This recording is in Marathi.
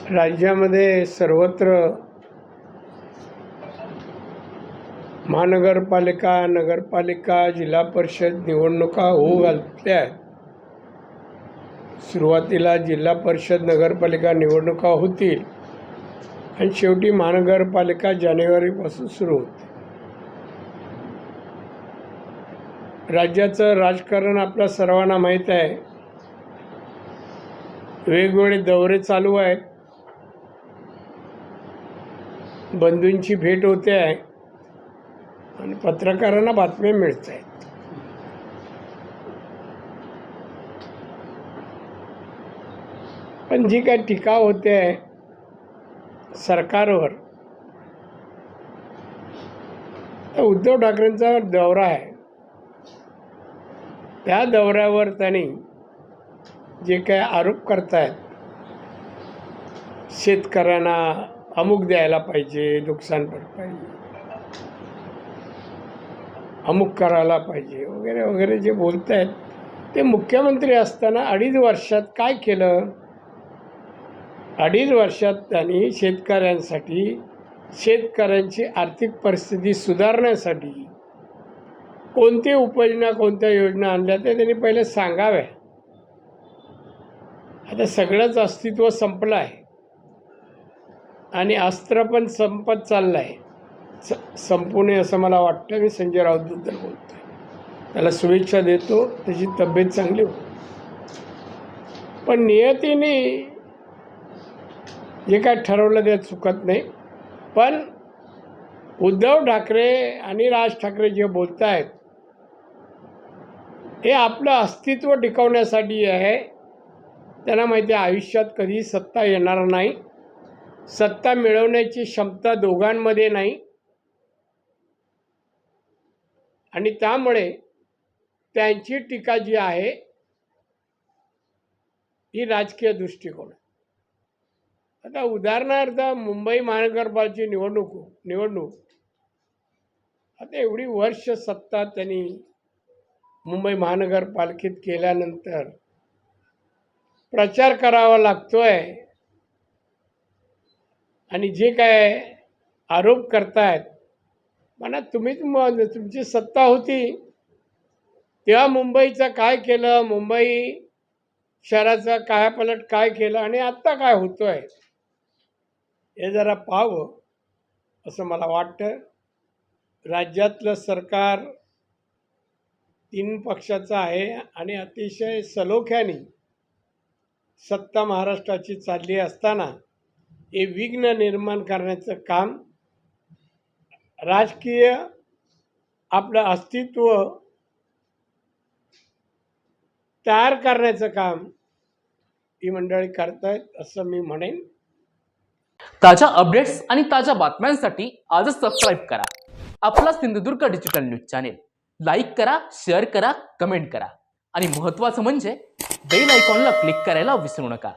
राज्यामध्ये सर्वत्र महानगरपालिका नगरपालिका जिल्हा परिषद निवडणुका होऊ घालल्या आहेत. सुरुवातीला जिल्हा परिषद नगरपालिका निवडणुका होतील आणि शेवटी महानगरपालिका जानेवारीपासून सुरू होते. राज्याचं राजकारण आपल्या सर्वांना माहीत आहे. वेगवेगळे दौरे चालू आहेत. बंधूंची भेट होते आहे. आणि पत्रकारांना बातम्या मिळत आहेत. पण जी काय टीका होते आहे सरकारवर तर उद्धव ठाकरेंचा दौरा आहे. त्या दौऱ्यावर त्यांनी जे काय आरोप करतायत शेतकऱ्यांना अमुक द्यायला पाहिजे नुकसान भरपाई अमुक करायला पाहिजे वगैरे वगैरे जे बोलत आहेत ते मुख्यमंत्री असताना अडीच वर्षात काय केलं? अडीच वर्षात त्यांनी शेतकऱ्यांसाठी शेतकऱ्यांची आर्थिक परिस्थिती सुधारण्यासाठी कोणती उपाययोजना कोणत्या योजना आणल्या त्या त्यांनी पहिले सांगाव्या. आता सगळंच अस्तित्व संपलं आहे. आणि अस्त्र पण संपत चाललं आहे स संपू नये असं मला वाटतं. मी संजय राऊतबद्दल बोलतो त्याला शुभेच्छा देतो. त्याची तब्येत चांगली होती पण नियतीने जे काय ठरवलं ते चुकत नाही. पण उद्धव ठाकरे आणि राज ठाकरे जे बोलत आहेत हे आपलं अस्तित्व टिकवण्यासाठी आहे. त्यांना माहिती आहे आयुष्यात कधी सत्ता येणार नाही. सत्ता मिळवण्याची क्षमता दोघांमध्ये नाही. आणि त्यामुळे त्यांची टीका जी आहे ही राजकीय दृष्टिकोन आहे. आता उदाहरणार्थ मुंबई महानगरपालिकेची निवडणूक निवडणूक. आता एवढी वर्ष सत्ता त्यांनी मुंबई महानगरपालिकेत केल्यानंतर प्रचार करावा लागतोय. आणि जे काय आरोप करतायत म्हणा तुम्ही तुमची सत्ता होती. तेव्हा मुंबईचं काय केलं? मुंबई शहराचा कायापलट काय केलं? आणि आत्ता काय होतो आहे हे जरा पाहावं असं मला वाटतं. राज्यातलं सरकार तीन पक्षाचं आहे आणि अतिशय सलोख्याने सत्ता महाराष्ट्राची चालली असताना हे विघ्न निर्माण करण्याचं काम राजकीय आपलं अस्तित्व तयार करण्याचं काम ही मंडळी करतायत असं मी म्हणेन. ताज्या अपडेट्स आणि ताज्या बातम्यांसाठी आजच सबस्क्राईब करा. आपला Sindhudurg digital news channel like करा शेअर करा कमेंट करा. आणि महत्त्वाचं म्हणजे बेल आयकॉनला क्लिक करायला विसरू नका.